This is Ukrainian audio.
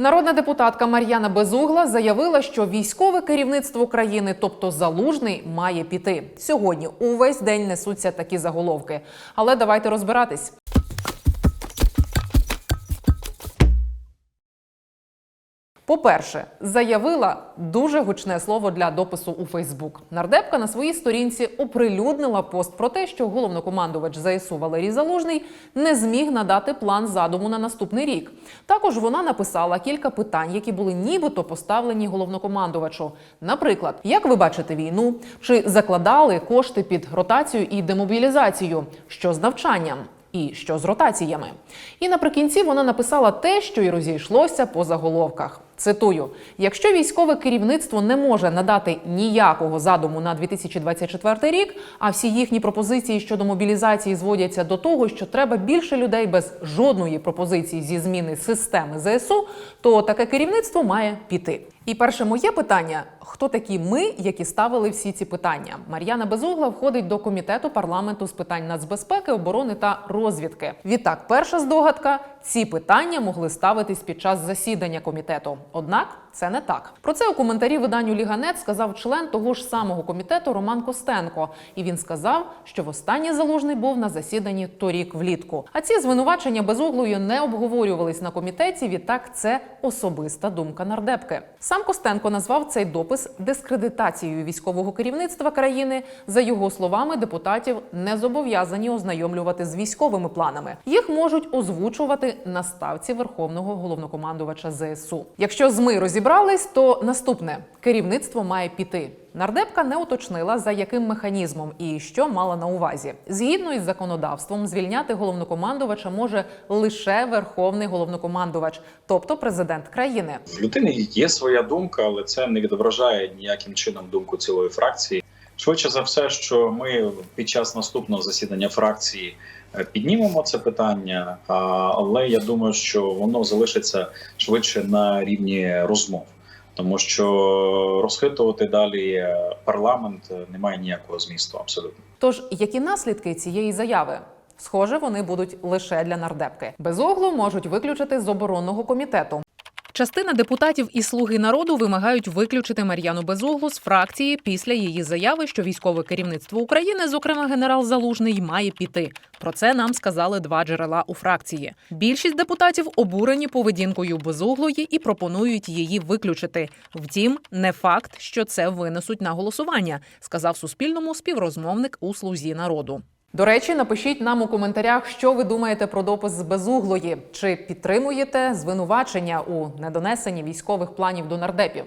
Народна депутатка Мар'яна Безугла заявила, що військове керівництво країни, тобто залужний, має піти. Сьогодні увесь день несуться такі заголовки. Але давайте розбиратись. По-перше, заявила дуже гучне слово для допису у Фейсбук. Нардепка на своїй сторінці оприлюднила пост про те, що головнокомандувач ЗСУ Валерій Залужний не зміг надати план задуму на наступний рік. Також вона написала кілька питань, які були нібито поставлені головнокомандувачу. Наприклад, як ви бачите війну, чи закладали кошти під ротацію і демобілізацію, що з навчанням? І що з ротаціями? І наприкінці вона написала те, що й розійшлося по заголовках. Цитую: якщо військове керівництво не може надати ніякого задуму на 2024 рік, а всі їхні пропозиції щодо мобілізації зводяться до того, що треба більше людей без жодної пропозиції зі зміни системи ЗСУ, то таке керівництво має піти. І перше моє питання: хто такі ми, які ставили всі ці питання? Мар'яна Безугла входить до комітету парламенту з питань нацбезпеки, оборони та розвідки. Відтак, перша здогадка: ці питання могли ставитись під час засідання комітету. Однак це не так. Про це у коментарі виданню Ліганет сказав член того ж самого комітету Роман Костенко. І він сказав, що востаннє залужний був на засіданні торік влітку. А ці звинувачення безуглою не обговорювались на комітеті. Відтак, це особиста думка нардепки. Сам Костенко назвав цей допис дискредитацією військового керівництва країни. За його словами, депутатів не зобов'язані ознайомлювати з військовими планами. Їх можуть озвучувати на ставці верховного головнокомандувача ЗСУ. Якщо з ми розібрались, то наступне керівництво має піти. Нардепка не уточнила за яким механізмом і що мала на увазі. Згідно із законодавством, звільняти головнокомандувача може лише верховний головнокомандувач, тобто президент країни. В людини є своя думка, але це не відображає ніяким чином думку цілої фракції. Швидше за все, що ми під час наступного засідання фракції піднімемо це питання, але я думаю, що воно залишиться швидше на рівні розмов, тому що розхитувати далі е, парламент е, немає ніякого змісту абсолютно. Тож, які наслідки цієї заяви? Схоже, вони будуть лише для нардепки. Безоглу можуть виключити з оборонного комітету. Частина депутатів і слуги народу вимагають виключити Мар'яну Безуглу з фракції після її заяви, що військове керівництво України, зокрема генерал Залужний, має піти. Про це нам сказали два джерела у фракції. Більшість депутатів обурені поведінкою безуглої і пропонують її виключити. Втім, не факт, що це винесуть на голосування, сказав Суспільному співрозмовник у слузі народу. До речі, напишіть нам у коментарях, що ви думаєте про допис з безуглої, чи підтримуєте звинувачення у недонесенні військових планів до нардепів.